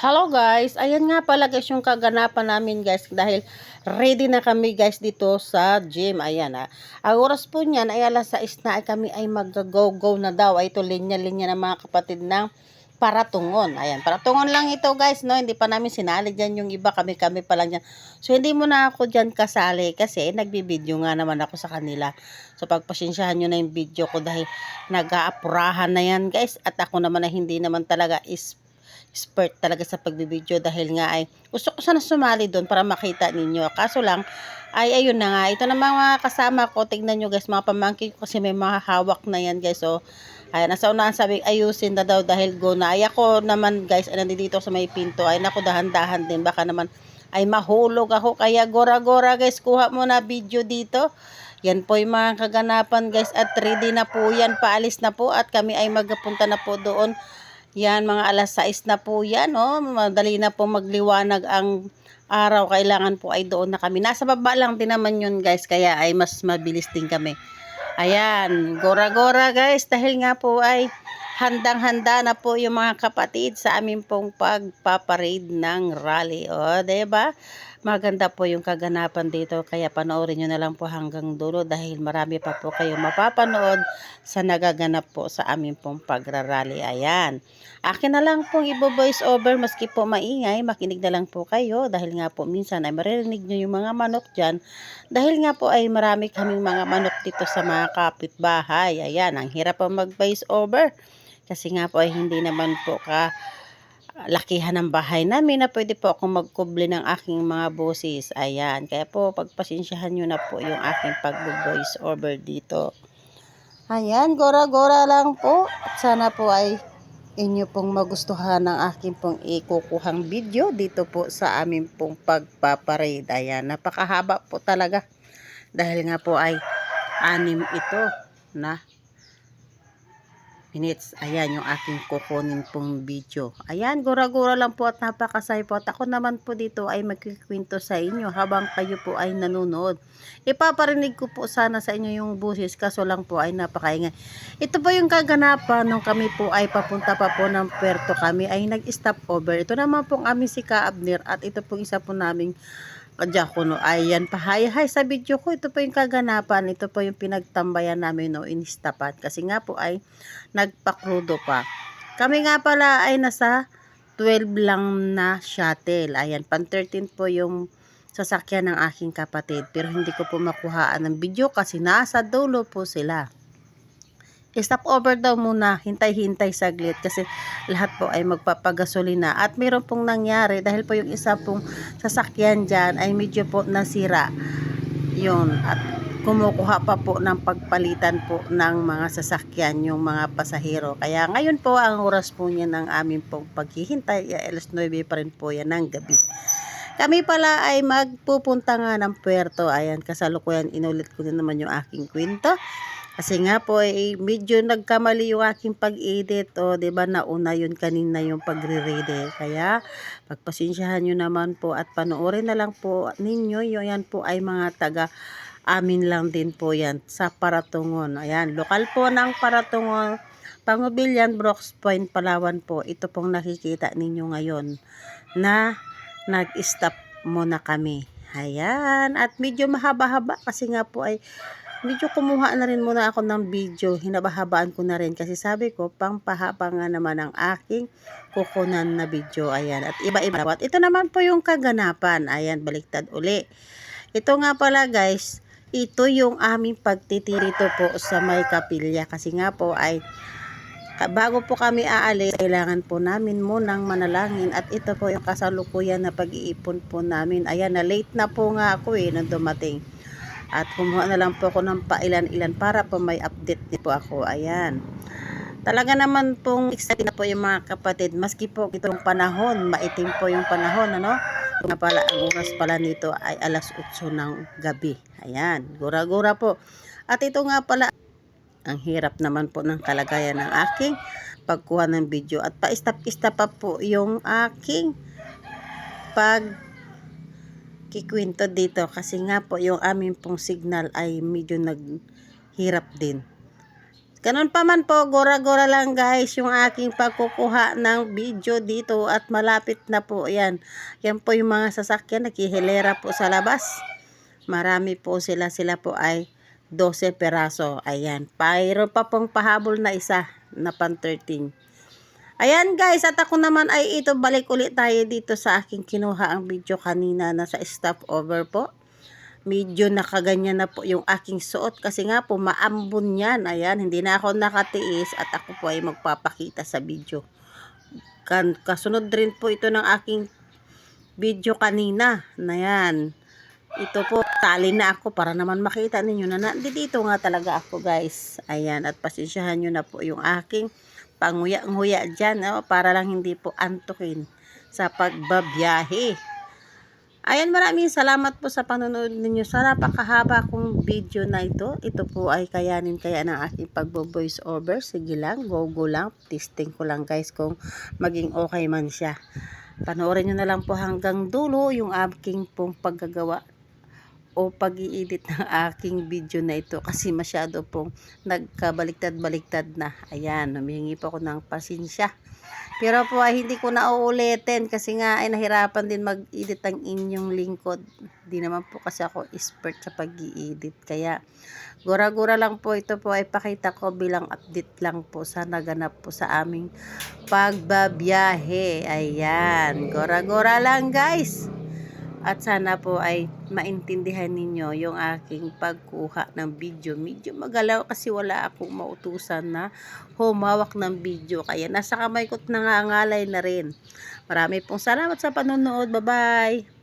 Hello guys, ayan nga pala guys yung kaganapan namin guys dahil ready na kami guys dito sa gym. Ayan ah. Ang oras po niyan ay alas 6 na ay kami ay mag-go-go na daw. Ay ito linya-linya ng mga kapatid ng paratungon. Ayan, paratungon lang ito guys, no? Hindi pa namin sinali dyan yung iba, kami-kami pa lang dyan. So, hindi mo na ako dyan kasali kasi nagbibideo nga naman ako sa kanila. So, pagpasensyahan nyo na yung video ko dahil nag-aapurahan na yan guys. At ako naman na hindi naman talaga is expert talaga sa pagbibideo dahil nga ay gusto ko sana sumali doon para makita ninyo. Kaso lang, ay ayun na nga. Ito na mga kasama ko. Tignan nyo guys, mga pamangkin ko kasi may mga hawak na yan guys. So, ayan, nasa unahan sabi, ayusin na daw dahil go na. Ay ako naman guys, ay nandito sa may pinto. Ay naku, dahan-dahan din. Baka naman ay mahulog ako. Kaya gora-gora guys, kuha mo na video dito. Yan po yung mga kaganapan guys at ready na po yan. Paalis na po at kami ay magpunta na po doon yan, mga alas 6 na po yan, oh. Madali na po magliwanag ang araw. Kailangan po ay doon na kami. Nasa baba lang din naman yun, guys. Kaya ay mas mabilis din kami. Ayan, gora-gora, guys. Dahil nga po ay handang-handa na po yung mga kapatid sa amin pong pagpaparade ng rally. O, oh, ba? Diba? Maganda po yung kaganapan dito kaya panoorin nyo na lang po hanggang dulo dahil marami pa po kayong mapapanood sa nagaganap po sa amin pong pagrarally. Ayan. Akin na lang pong ibo-voice over maski po maingay, makinig na lang po kayo dahil nga po minsan ay maririnig nyo yung mga manok dyan dahil nga po ay marami kaming mga manok dito sa mga kapitbahay. Ayan, ang hirap po mag-voice over kasi nga po ay hindi naman po ka lakihan ng bahay namin na pwede po akong magkubli ng aking mga boses. Ayan. Kaya po, pagpasensyahan nyo na po yung aking pag-voice over dito. Ayan, gora-gora lang po. Sana po ay inyo pong magustuhan ng aking pong ikukuhang video dito po sa amin pong pagpaparade. Ayan, napakahaba po talaga. Dahil nga po ay anim ito na minutes. Ayan yung aking kukunin pong video. Ayan, gura-gura lang po at napakasay po. At ako naman po dito ay magkikwento sa inyo habang kayo po ay nanonood. Ipaparinig ko po sana sa inyo yung busis kaso lang po ay napakaingay. Ito po yung kaganapan nung kami po ay papunta pa po ng Puerto kami ay nag-stop over. Ito naman pong aming si Kaabner at ito pong isa po naming Kadya ko no, ayan pa, hi hi sa video ko, ito po yung kaganapan, ito po yung pinagtambayan namin no, inistapat, kasi nga po ay nagpakrudo pa. Kami nga pala ay nasa 12 lang na shuttle, ayan, pan 13 po yung sasakyan ng aking kapatid, pero hindi ko po makuhaan ng video kasi nasa dulo po sila stop over daw muna, hintay-hintay saglit kasi lahat po ay magpapagasolina. At mayroon pong nangyari dahil po yung isa pong sasakyan dyan ay medyo po nasira. Yun at kumukuha pa po ng pagpalitan po ng mga sasakyan yung mga pasahero. Kaya ngayon po ang oras po niya ng aming pong paghihintay. Alas 9 pa rin po yan ng gabi. Kami pala ay magpupunta nga ng puerto. Ayan kasalukuyan inulit ko din naman yung aking kwento kasi nga po, eh, medyo nagkamali yung aking pag-edit. O, ba diba, nauna yun kanina yung pagre-ready. Kaya, pagpasensyahan nyo naman po at panoorin na lang po ninyo. Yung yan po ay mga taga amin lang din po yan sa Paratungon. Ayan, lokal po ng Paratungon. Pangubilyan, Brooks Point, Palawan po. Ito pong nakikita ninyo ngayon na nag-stop muna kami. Ayan, at medyo mahaba-haba kasi nga po ay medyo kumuha na rin muna ako ng video. Hinabahabaan ko na rin kasi sabi ko, pangpahaba nga naman ang aking kukunan na video. Ayan. At iba-iba. At ito naman po yung kaganapan. Ayan, baliktad uli. Ito nga pala guys, ito yung aming pagtitirito po sa may kapilya. Kasi nga po ay bago po kami aalis, kailangan po namin munang manalangin at ito po yung kasalukuyan na pag-iipon po namin. Ayan, na late na po nga ako eh, nang dumating. At kumuha na lang po ako ng pailan-ilan para po may update din po ako. Ayan. Talaga naman pong excited na po yung mga kapatid. Maski po itong panahon, maitim po yung panahon, ano? Nga pala, ang oras pala nito ay alas 8 ng gabi. Ayan, gura-gura po. At ito nga pala, ang hirap naman po ng kalagayan ng aking pagkuha ng video. At pa-stop-stop pa po yung aking pag kikwento dito kasi nga po yung aming pong signal ay medyo naghirap din. Ganun pa man po, gora-gora lang guys yung aking pagkukuha ng video dito at malapit na po yan. Yan po yung mga sasakyan, nakihilera po sa labas. Marami po sila, sila po ay 12 peraso. Ayan, mayroon pa pong pahabol na isa na pan 13. Ayan guys, at ako naman ay ito, balik ulit tayo dito sa aking kinuha ang video kanina na sa stop over po medyo nakaganyan na po yung aking suot kasi nga po maambon yan. Ayan, hindi na ako nakatiis at ako po ay magpapakita sa video. Kasunod rin po ito ng aking video kanina. Na yan. Ito po, tali na ako para naman makita ninyo na nandito nga talaga ako guys. Ayan, at pasensyahan nyo na po yung aking panguya-nguya dyan oh, para lang hindi po antukin sa pagbabiyahe. Ayan, maraming salamat po sa panonood ninyo. Sa napakahaba kong video na ito. Ito po ay kayanin kaya ng aking pagbo-voice over. Sige lang, go go lang. Testing ko lang guys kung maging okay man siya. Panoorin nyo na lang po hanggang dulo yung aking pong paggagawa o pag-i-edit ng aking video na ito kasi masyado pong nagkabaliktad-baliktad na. Ayan, humihingi po ako ng pasensya. Pero po ay hindi ko na uulitin kasi nga ay nahirapan din mag-edit ang inyong lingkod. Di naman po kasi ako expert sa pag-i-edit. Kaya gura-gura lang po ito po ay pakita ko bilang update lang po sa naganap po sa aming pagbabiyahe. Ayan, gura-gura lang guys. At sana po ay maintindihan ninyo yung aking pagkuha ng video. Medyo magalaw kasi wala akong mautusan na humawak ng video. Kaya nasa kamay ko't nangangalay na rin. Marami pong salamat sa panonood. Bye-bye!